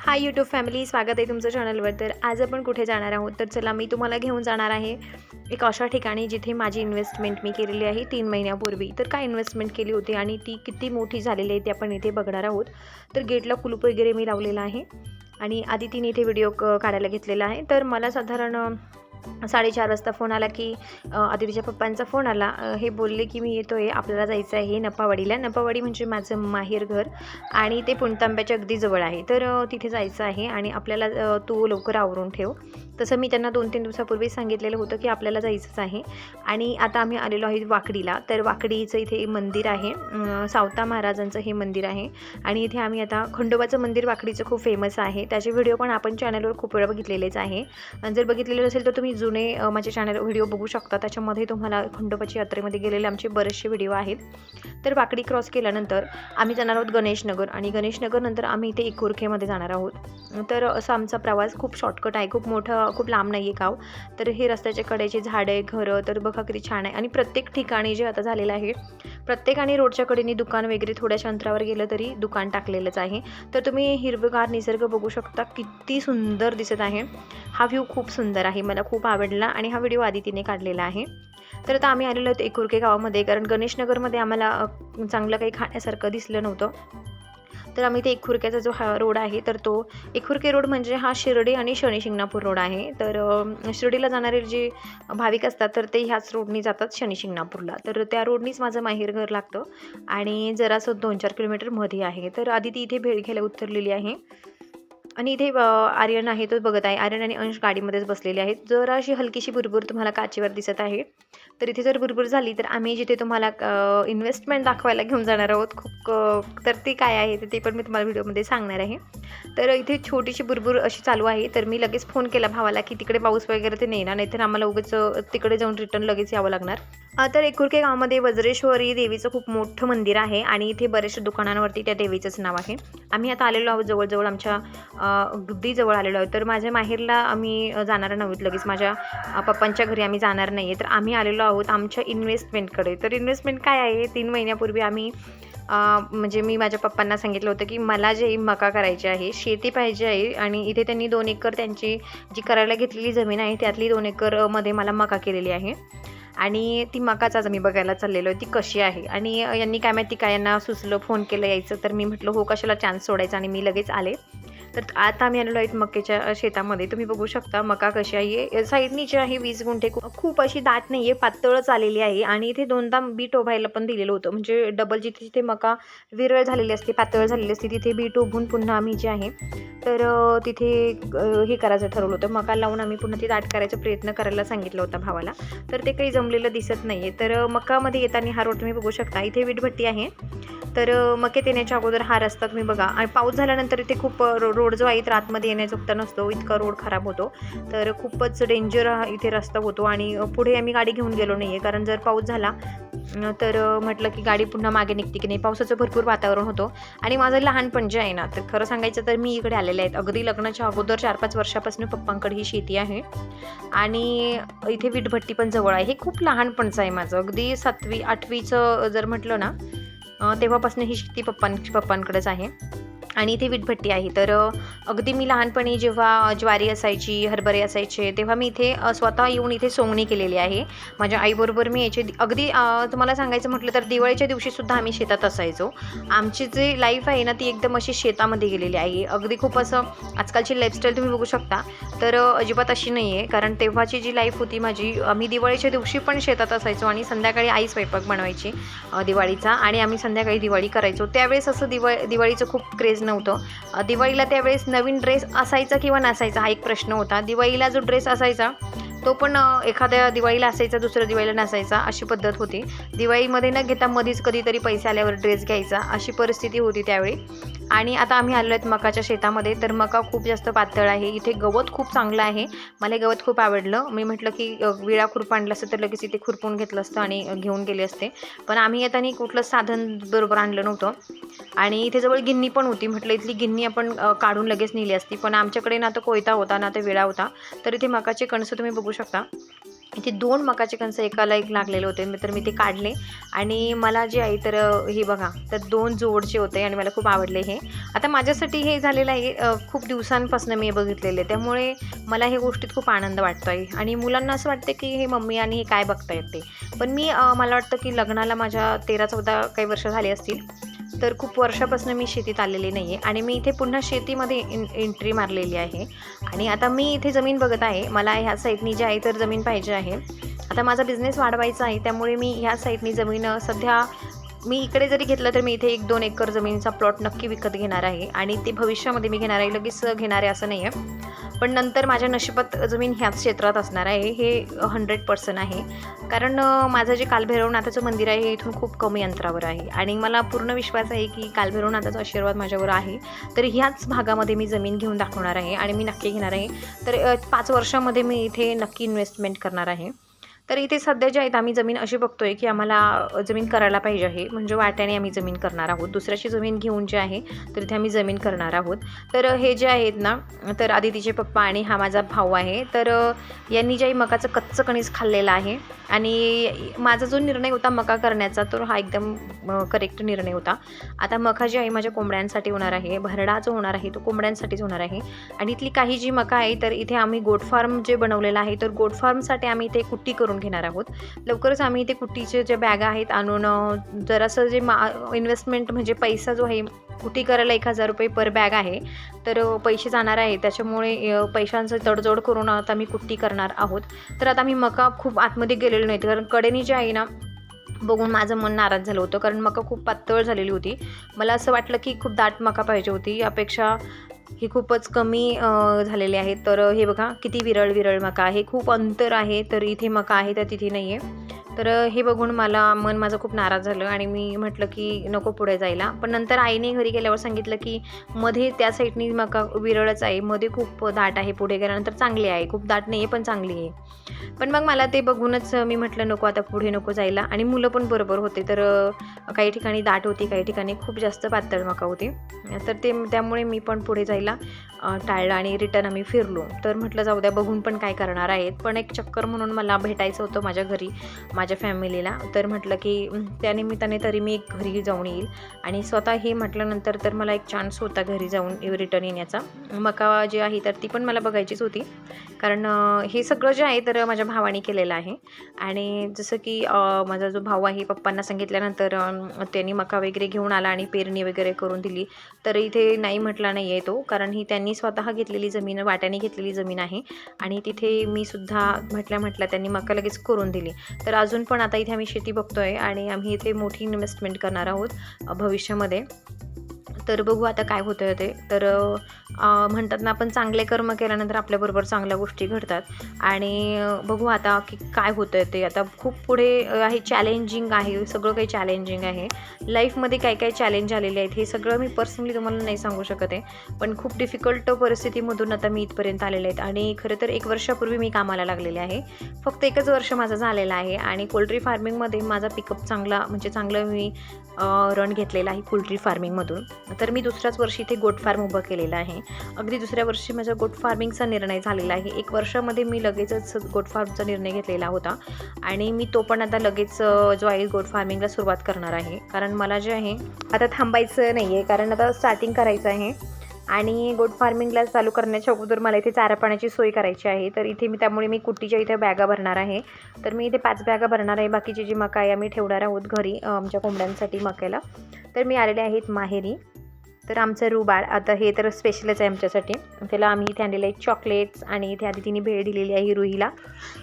Hi YouTube family स्वागत आहे तुमचं चॅनलवर तर आज आपण कुठे जाणार आहोत? तर चला मी तुम्हाला घेऊन जाणार आहे एक अशा ठिकाणी जिथे माझी इन्व्हेस्टमेंट मी केलेली आहे तीन महिन्यापूर्वी. तर काय इन्व्हेस्टमेंट केली होती आणि ती किती मोठी झालेली आहे ते आपण इथे बघणार आहोत. तर गेटला कुलूप वगैरे मी लावलेला आहे आणि आधी तिने इथे व्हिडिओ काढायला घेतलेला आहे. तर मला साधारण साडेचार वाजता फोन आला की आदितीच्या पप्पांचा फोन आला. हे बोलले की मी येतो आहे आपल्याला जायचं आहे नपावाडीला. नपावाडी म्हणजे माझं माहेर घर आणि ते पुणतांब्याच्या अगदी जवळ आहे. तर तिथे जायचं आहे आणि आपल्याला तू लवकर आवरून ठेव. तसं मी त्यांना दोन तीन दिवसापूर्वी सांगितलेलं होतं की आपल्याला जायचंच आहे. आणि आता आम्ही आलेलो आहोत वाकडीला. तर वाकडीचं इथे मंदिर आहे. सावता महाराजांचं हे मंदिर आहे. आणि इथे आम्ही आता खंडोबाचं मंदिर वाकडीचं खूप फेमस आहे. त्याचे व्हिडिओ पण आपण चॅनलवर खूप वेळा बघितलेलेच आहे. जर बघितलेलं असेल तर तुम्ही जुने माझ्या माझे चॅनल व्हिडिओ बघू शकता. त्याच्यामध्ये तुम्हाला खंडोबाची यात्रेमध्ये गेलेले आमचे बरेचसे व्हिडिओ आहेत. तर वाकडी क्रॉस केल्यानंतर आम्ही जाणार आहोत गणेशनगर. आणि गणेशनगर नंतर आम्ही इथे एकुरखेमध्ये जाणार आहोत. तर असा आमचा प्रवास खूप शॉर्टकट आहे. खूप मोठं खूप लांब नाही आहे गाव. तर हे रस्त्याच्या कडेचे झाडे घरं तर बघा किती छान आहे. आणि प्रत्येक ठिकाणी जे आता झालेलं आहे प्रत्येकाने रोडच्या कडेने दुकान वगैरे थोड्याशा अंतरावर गेलं तरी दुकान टाकलेलंच आहे. तर तुम्ही हिरवगार निसर्ग बघू शकता किती सुंदर दिसत आहे. हा व्ह्यू खूप सुंदर आहे मला खूप आवडला आणि हा व्हिडिओ आदितीने काढलेला आहे. तर आता आम्ही आलेलो आहोत एकुर्के गावामध्ये कारण गणेशनगरमध्ये आम्हाला चांगलं काही खाण्यासारखं दिसलं नव्हतं. तर आम्ही ते एकुर्क्याचा जो हा रोड आहे तर तो एकुर्के रोड म्हणजे हा शिर्डी आणि शनी शिंगणापूर रोड आहे. तर शिर्डीला जाणारे जे भाविक असतात तर ते ह्याच रोडनी जातात शनी शिंगणापूरला. तर त्या रोडनीच माझं माहेर घर लागतं आणि जरासं दोन चार किलोमीटरमध्ये आहे. तर आधी ती इथे भेट घ्यायला उतरलेली आहे. आणि इथे आर्यन आहे तो बघत आहे. आर्यन आणि अंश गाडीमध्येच बसलेले आहेत. जरा अशी हलकीशी बुरबुर तुम्हाला काचेवर दिसत आहे. तर इथे जर बुरबुर झाली तर आम्ही जिथे तुम्हाला इन्व्हेस्टमेंट दाखवायला घेऊन जाणार आहोत खूप तर ते काय आहे तर ते पण मी तुम्हाला व्हिडिओमध्ये सांगणार आहे. तर इथे छोटीशी बुरबुर अशी चालू आहे. तर मी लगेच फोन केला भावाला की तिकडे पाऊस वगैरे ते नाही ना नाहीतर आम्हाला उगाच तिकडे जाऊन रिटर्न लगेच यावं लागणार. तर एकुर्के गावामध्ये वज्रेश्वरी देवीचं खूप मोठं मंदिर आहे आणि इथे बऱ्याचशा दुकानांवरती त्या देवीचंच नाव आहे. आम्ही आता आलेलो आहोत जवळजवळ आमच्या अ, अगदी जवळ आलेलो आहोत. तर माझ्या माहेरला आम्ही जाणार नव्हत लगेच. माझ्या पप्पांच्या घरी आम्ही जाणार नाही आहे तर आम्ही आलेलो आहोत आमच्या इन्व्हेस्टमेंटकडे तर इन्व्हेस्टमेंट काय आहे? तीन महिन्यापूर्वी आम्ही म्हणजे मी माझ्या पप्पांना सांगितलं होतं की मला जे मका करायची आहे शेती पाहिजे आहे आणि इथे त्यांनी दोन एकर त्यांची जी करायला घेतलेली जमीन आहे त्यातली दोन एकरमध्ये मला मका केलेली आहे. आणि ती मकाच आज आम्ही बघायला चाललेलो आहे ती कशी आहे? आणि यांनी काय माहिती काय यांना सुचलं फोन केलं यायचं तर मी म्हटलं हो कशाला चान्स सोडायचा? आणि मी लगेच आले. तर आता आम्ही आलेलो आहेत मक्याच्या शेतामध्ये. तुम्ही बघू शकता मका कशी आहे. साईडनी जी आहे वीस गुंठे. खूप अशी दाट नाही आहे पातळच आलेली आहे. आणि इथे दोनदा बी टोभायला पण दिलेलं होतं. म्हणजे डबल जिथे जिथे मका विरळ झालेली असते पातळ झालेली असते तिथे बी टोभून पुन्हा आम्ही जे आहे तर तिथे हे करायचं ठरवलं होतं. मका लावून आम्ही पुन्हा ती दाट करायचा प्रयत्न करायला सांगितलं होतं भावाला. तर ते काही जमलेलं दिसत नाही आहे तर मकामध्ये येताना हा रोड तुम्ही बघू शकता. इथे वीटभट्टी आहे. तर अ, मकेत येण्याच्या अगोदर हा रस्ता तुम्ही बघा. आणि पाऊस झाल्यानंतर इथे खूप रो- रोड जो आहे रातमध्ये येण्या चुकता नसतो इतका रोड खराब होतो. तर खूपच डेंजर इथे रस्ता होतो आणि पुढे आम्ही गाडी घेऊन गेलो नाही आहे कारण जर पाऊस झाला तर म्हटलं की गाडी पुन्हा मागे निघते की नाही. पावसाचं भरपूर वातावरण होतं. आणि माझं लहानपण जे आहे ना तर खरं सांगायचं तर मी इकडे आलेले आहेत. अगदी लग्नाच्या अगोदर चार पाच वर्षापासून पप्पांकडे ही शेती आहे. आणि इथे वीटभट्टी पण जवळ आहे. हे खूप लहानपणचं आहे माझं. अगदी सातवी आठवीचं जर म्हटलं ना तेव्हापासून ही शेती पप्पां पप्पांकडेच आहे. आणि इथे वीटभट्टी आहे. तर अगदी मी लहानपणी जेव्हा ज्वारी असायची हरभरे असायचे तेव्हा मी इथे स्वतः येऊन इथे सोंगणी केलेली आहे. माझ्या आईबरोबर मी याची अगदी तुम्हाला सांगायचं म्हटलं तर दिवाळीच्या दिवशीसुद्धा आम्ही शेतात असायचो. आमची जी लाईफ आहे ना ती एकदम अशी शेतामध्ये गेलेली आहे. अगदी खूप असं आजकालची लाईफस्टाईल तुम्ही बघू शकता. तर अजिबात अशी नाही आहे कारण तेव्हाची जी लाईफ होती माझी मी दिवाळीच्या दिवशी पण शेतात असायचो आणि संध्याकाळी आई स्वयंपाक बनवायची दिवाळीचा आणि आम्ही संध्याकाळी दिवाळी करायचो. त्यावेळेस असं दिवा दिवाळीचं खूप क्रेज नव्हतं. दिवाळीला त्यावेळेस नवीन ड्रेस असायचा किंवा नसायचा हा एक प्रश्न होता. दिवाळीला जो ड्रेस असायचा तो पण एखाद्या दिवाळीला असायचा दुसऱ्या दिवाळीला नसायचा अशी पद्धत होती. दिवाळीमध्ये न घेता मधीच कधीतरी पैसे आल्यावर ड्रेस घ्यायचा अशी परिस्थिती होती त्यावेळी. आणि आता आम्ही आलो आहेत मकाच्या शेतामध्ये. तर मका खूप जास्त पातळ आहे. इथे गवत खूप चांगलं आहे. मला हे गवत खूप आवडलं. मी म्हटलं की विळा खुरप आणलं असतं तर लगेच इथे खुरपून घेतलं असतं आणि घेऊन गेले असते. पण आम्ही येताना कुठलं साधन बरोबर आणलं नव्हतं. आणि इथे जवळ गिन्नी पण होती. म्हटलं इथली गिन्नी आपण काढून लगेच नेली असती. पण आमच्याकडे ना तर कोयता होता ना तर विळा होता. तर इथे मकाचे कणसं तुम्ही बघू शकता. इथे दोन मकाचे कणसं एकाला एक लागलेले होते तर मी ते काढले. आणि मला जे आहे तर हे बघा तर दोन जोडचे होते आणि मला खूप आवडले हे. आता माझ्यासाठी हे झालेलं आहे खूप दिवसांपासून मी हे बघितलेले. त्यामुळे मला हे गोष्टीत खूप आनंद वाटतो आहे आणि मुलांना असं वाटतं की हे मम्मी आणि हे काय बघता ते. पण मी मला वाटतं की लग्नाला माझ्या तेरा चौदा काही वर्ष झाली असतील. तर खूप वर्षापासून मी शेतीत आलेली नाही आहे आणि मी इथे पुन्हा शेतीमध्ये इन एंट्री मारलेली आहे. आणि आता मी इथे जमीन बघत आहे. मला ह्या साईडनी जी आहे तर जमीन पाहिजे आहे. आता माझा बिझनेस वाढवायचा आहे त्यामुळे मी ह्या साईडनी जमीन सध्या मी इकडे जरी घेतलं तर मी इथे एक दोन एकर जमिनीचा प्लॉट नक्की विकत घेणार आहे. आणि ते भविष्यामध्ये मी घेणार आहे. लगेच घेणार आहे असं नाही आहे पण नंतर माझ्या नशिबात जमीन ह्याच क्षेत्रात असणार आहे. हे हंड्रेड पर्सेंट आहे. कारण माझं जे कालभैरवनाथाचं मंदिर आहे हे इथून खूप कमी अंतरावर आहे. आणि मला पूर्ण विश्वास आहे की कालभैरवनाथाचा आशीर्वाद माझ्यावर आहे. तर ह्याच भागामध्ये मी जमीन घेऊन दाखवणार आहे आणि मी नक्की घेणार आहे. तर पाच वर्षामध्ये मी इथे नक्की इन्व्हेस्टमेंट करणार आहे. तर इथे सध्या जे आहेत आम्ही जमीन अशी बघतोय की आम्हाला जमीन करायला पाहिजे आहे. म्हणजे वाट्याने आम्ही जमीन करणार आहोत. दुसऱ्याची जमीन घेऊन जे आहे तर इथे आम्ही जमीन करणार आहोत. तर हे जे आहेत ना तर आदितीचे पप्पा आणि हा माझा भाऊ आहे. तर यांनी जे आहे मकाचं कच्चं कणीस खाल्लेलं आहे आणि माझा जो निर्णय होता मका करण्याचा तर हा एकदम करेक्ट निर्णय होता. आता मका जी आहे माझ्या कोंबड्यांसाठी होणार आहे. भरडा जो होणार आहे तो कोंबड्यांसाठीच होणार आहे. आणि इथली काही जी मका आहे तर इथे आम्ही गोट फार्म जे बनवलेलं आहे तर गोट फार्मसाठी आम्ही इथे कुट्टी करून घेणार आहोत. लवकरच आम्ही इथे कुट्टीचे जे बॅगा आहेत आणून जरासं जे मा इन्व्हेस्टमेंट म्हणजे पैसा जो आहे कुट्टी करायला एक हजार रुपये पर बॅग आहे. तर पैसे जाणार आहे. त्याच्यामुळे पैशांचं तडजोड करून आता मी कुट्टी करणार आहोत. तर आता मी मका खूप आतमध्ये गेलेलो नाही कारण कडेनी जे आहे ना बघून माझं मन नाराज झालं होतं. कारण मका खूप पातळ झालेली होती. मला असं वाटलं की खूप दाट मका पाहिजे होती. यापेक्षा ही खूपच कमी झालेले झालेली आहे. तर हे बघा किती विरळ विरळ मका आहे. खूप अंतर आहे तर इथे मका आहे तर तिथे नाही आहे तर हे बघून मला मन माझं खूप नाराज झालं आणि मी म्हटलं की नको पुढे जायला. पण नंतर आईने घरी गेल्यावर सांगितलं की मध्ये त्या साईडनी मका विरळच आहे. मध्ये खूप दाट आहे पुढे गेल्यानंतर चांगली आहे. खूप दाट नाही आहे पण चांगली आहे. पण मग मला ते बघूनच मी म्हटलं नको आता पुढे नको जायला. आणि मुलं पण बरोबर होते. तर काही ठिकाणी दाट होती काही ठिकाणी खूप जास्त पातळ मका होती. तर ते त्यामुळे मी पण पुढे जायला टाळलं आणि रिटर्न आम्ही फिरलो. तर म्हटलं जाऊ द्या बघून पण काय करणार आहेत. पण एक चक्कर म्हणून मला भेटायचं होतं माझ्या घरी. माझ्या माझ्या फॅमिलीला. तर म्हटलं की त्यानिमित्ताने तरी मी एक घरी जाऊन येईल. आणि स्वतः हे म्हटल्यानंतर तर मला एक चान्स होता घरी जाऊन रिटर्न येण्याचा. मका जी आहे तर ती पण मला बघायचीच होती. कारण हे सगळं जे आहे तर माझ्या भावाने केलेलं आहे. आणि जसं की माझा जो भाऊ आहे पप्पांना सांगितल्यानंतर त्यांनी मका वगैरे घेऊन आला आणि पेरणी वगैरे करून दिली. तर इथे नाही म्हटला नाही आहे तो. कारण ही त्यांनी स्वतः घेतलेली जमीन वाट्याने घेतलेली जमीन आहे. आणि तिथे मी सुद्धा म्हटल्या म्हटल्या त्यांनी मका लगेच करून दिली. तर आज अजून पण आता इथे आम्ही शेती बघतोय आणि आम्ही इथे मोठी इन्व्हेस्टमेंट करणार आहोत भविष्यामध्ये. तर बघू आता काय होतं ते. तर म्हणतात ना आपण चांगले कर्म केल्यानंतर आपल्याबरोबर चांगल्या गोष्टी घडतात. आणि बघू आता की काय होतं ते. आता खूप पुढे आहे चॅलेंजिंग आहे सगळं काही चॅलेंजिंग आहे. लाईफमध्ये काय काय चॅलेंज आलेले आहेत हे सगळं मी पर्सनली तुम्हाला नाही सांगू शकत आहे. पण खूप डिफिकल्ट परिस्थितीमधून आता मी इथपर्यंत आलेले आहेत. आणि खरं तर एक वर्षापूर्वी मी कामाला लागलेले आहे. फक्त एकच वर्ष माझं झालेलं आहे. आणि पोल्ट्री फार्मिंगमध्ये माझा पिकअप चांगला म्हणजे चांगलं मी रन घेतलेला आहे पोल्ट्री फार्मिंगमधून तर मी दुसऱ्याच वर्षी इथे गोट फार्म उभं केलेलं आहे. अगदी दुसऱ्या वर्षी माझा गोट फार्मिंगचा निर्णय झालेला आहे. एक वर्षामध्ये मी लगेचच गोट फार्मचा निर्णय घेतलेला होता. आणि मी तो पण आता लगेच जो आहे गोट फार्मिंगला सुरुवात करणार आहे. कारण मला जे आहे आता थांबायचं नाही आहे कारण आता स्टार्टिंग करायचं आहे. आणि गोट फार्मिंगला चालू करण्याच्या अगोदर मला इथे चारा पाण्याची सोय करायची आहे. तर इथे मी त्यामुळे मी कुट्टीच्या इथे बॅगा भरणार आहे. तर मी इथे पाच बॅगा भरणार आहे. बाकीची जी मका आहे आम्ही ठेवणार आहोत घरी आमच्या कोंबड्यांसाठी मक्याला. तर मी आलेले आहेत माहेरी. तर आमचं रुबाळ आता हे तर स्पेशलच आहे आमच्यासाठी. त्याला आम्ही इथे आणलेलं आहेत चॉकलेट्स आणि इथे आधी तिने भेळ दिलेली आहे रुईला.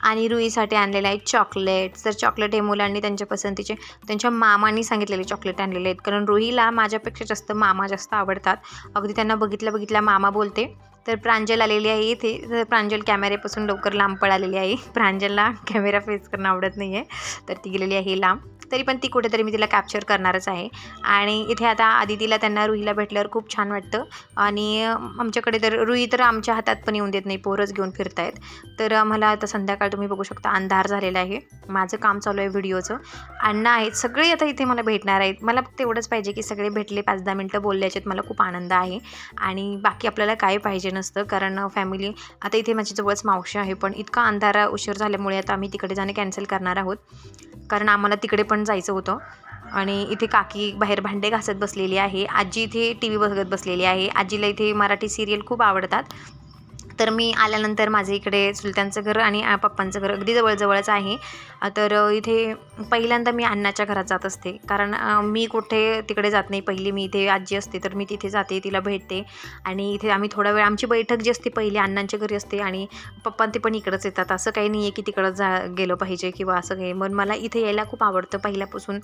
आणि रुईसाठी आणलेलं आहे चॉकलेट्स तर चॉकलेट हे मुलांनी त्यांच्या पसंतीचे त्यांच्या मामांनी सांगितलेले चॉकलेट आणलेले आहेत. कारण रुईला माझ्यापेक्षा जास्त मामा जास्त आवडतात. अगदी त्यांना बघितल्या बघितल्या मामा बोलते तर प्रांजल आलेली आहे इथे. तर प्रांजल कॅमेऱ्यापासून लवकर लांब पळालेली आहे. प्रांजलला कॅमेरा फेस करणं आवडत नाही आहे तर ती गेलेली आहे लांब. तरी पण ती कुठेतरी मी तिला कॅप्चर करणारच आहे. आणि इथे आता आदितीला त्यांना रुईला भेटल्यावर खूप छान वाटतं. आणि आमच्याकडे तर रुई तर आमच्या हातात पण येऊन देत नाही. पोरच घेऊन फिरतायत. तर आम्हाला आता संध्याकाळ तुम्ही बघू शकता. अंधार झालेला आहे. माझं काम चालू आहे व्हिडिओचं. अण्णा आहेत. सगळे आता इथे मला भेटणार आहेत. मला फक्त एवढंच पाहिजे की सगळे भेटले पाच दहा मिनटं बोलल्याच्यात मला खूप आनंद आहे. आणि बाकी आपल्याला काय पाहिजे नसतं कारण फॅमिली आता इथे माझी जवळच मावशी आहे पण इतका अंधारा उशीर झाल्यामुळे आता आम्ही तिकडे जाणे कॅन्सल करणार आहोत. कारण आम्हाला तिकडे पण जायचं होतं. आणि इथे काकी बाहेर भांडे घासत बसलेली आहे. आजी इथे टी व्ही बघत बसलेली आहे. आजीला इथे मराठी सिरियल खूप आवडतात. तर मी आल्यानंतर माझे इकडे चुलत्यांचं घर आणि पप्पांचं घर अगदी जवळजवळच आहे. तर इथे पहिल्यांदा मी अण्णाच्या घरात जात असते. कारण मी कुठे तिकडे जात नाही. पहिली मी इथे आजी असते तर मी तिथे जाते तिला भेटते. आणि इथे आम्ही थोडा वेळ आमची बैठक जी असते पहिली अण्णांच्या घरी असते आणि पप्पा ते पण इकडंच येतात. असं काही नाही आहे की तिकडं जा गेलं पाहिजे किंवा असं काही. मग मला इथे यायला खूप आवडतं पहिल्यापासून.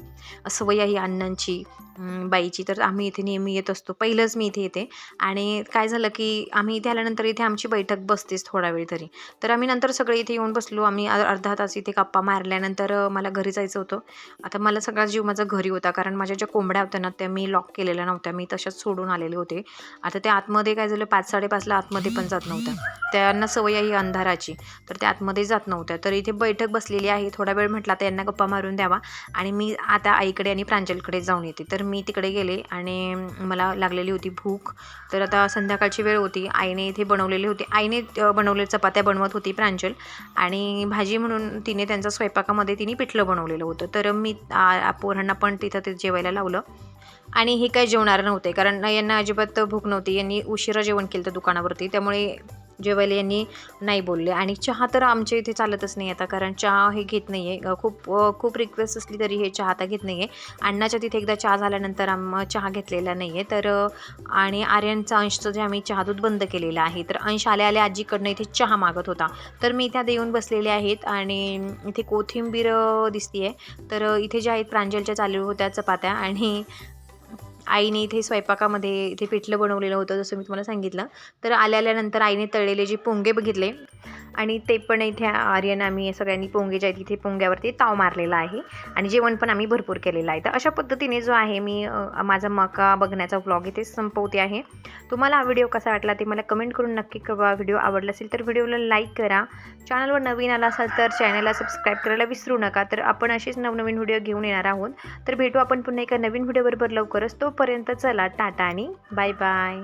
सवय आहे अण्णांची बाईची. तर आम्ही इथे नेहमी येत असतो. पहिलंच मी इथे येते. आणि काय झालं की आम्ही इथे आल्यानंतर इथे आमची बैठक बैठक बसतेच थोडा वेळ तरी. तर आम्ही नंतर सगळे इथे येऊन बसलो. आम्ही अर्धा तास इथे गप्पा मारल्यानंतर मला घरी जायचं होतं. आता मला सगळा जीव माझा घरी होता. कारण माझ्या ज्या कोंबड्या होत्या ना त्या मी लॉक केलेल्या नव्हत्या. मी तशाच सोडून आलेले होते. आता त्या आतमध्ये काय झालं पाच साडेपाचला आतमध्ये पण जात नव्हत्या. त्यांना सवय आहे अंधाराची. तर त्या आतमध्ये जात नव्हत्या. तर इथे बैठक बसलेली आहे. थोडा वेळ म्हटला तर यांना गप्पा मारून द्यावा. आणि मी आता आईकडे आणि प्रांजलकडे जाऊन येते. तर मी तिकडे गेले आणि मला लागलेली होती भूक. तर आता संध्याकाळची वेळ होती. आईने इथे बनवलेली होती आईने बनवलेल्या चपात्या बनवत होती प्रांजल. आणि भाजी म्हणून तिने त्यांच्या स्वयंपाकामध्ये तिने पिठलं बनवलेलं होतं. तर मी पोरांना पण तिथं ते जेवायला लावलं. आणि हे काय जेवणार नव्हते. कारण यांना अजिबात भूक नव्हती. यांनी उशिरा जेवण केलं होतं दुकानावरती. त्यामुळे जेवल यांनी नाही बोलले. आणि चहा तर आमच्या इथे चालतच नाही आता कारण चहा हे घेत नाही आहे खूप खूप रिक्वेस्ट असली तरी हे चहा आता घेत नाही आहे अण्णाच्या तिथे एकदा चहा झाल्यानंतर आम चहा घेतलेला नाही आहे तर आणि आर्यनचा अंशचं जे आम्ही चहा दूध बंद केलेलं आहे तर अंश आल्या आल्या आजीकडनं इथे चहा मागत होता. तर मी इथे देऊन बसलेले आहेत आणि इथे कोथिंबीर दिसते आहे तर इथे ज्या आहेत प्रांजलच्या चालू होत्या चपात्या आणि आईने इथे स्वयंपाकामध्ये इथे पिठलं बनवलेलं होतं जसं मी तुम्हाला सांगितलं. तर आल्या आल्यानंतर आईने तळलेले जे पोंगे बघितले आणि ते पण इथे आर्यन आम्ही सगळ्यांनी पोंगे जे आहेत तिथे पोंग्यावरती ताव मारलेला आहे. आणि जेवण पण आम्ही भरपूर केलेलं आहे. तर अशा पद्धतीने जो आहे मी माझा मका बघण्याचा व्लॉग इथे संपवते आहे. तुम्हाला हा व्हिडिओ कसा वाटला ते मला कमेंट करून नक्की कळवा. व्हिडिओ आवडला असेल तर व्हिडिओला लाईक करा. चॅनलवर नवीन आला असाल तर चॅनलला सबस्क्राईब करायला विसरू नका. तर आपण असेच नवनवीन व्हिडिओ घेऊन येणार आहोत. तर भेटू आपण पुन्हा एका नवीन व्हिडिओबरोबर लवकरच. तोपर्यंत चला टाटा आणि बाय बाय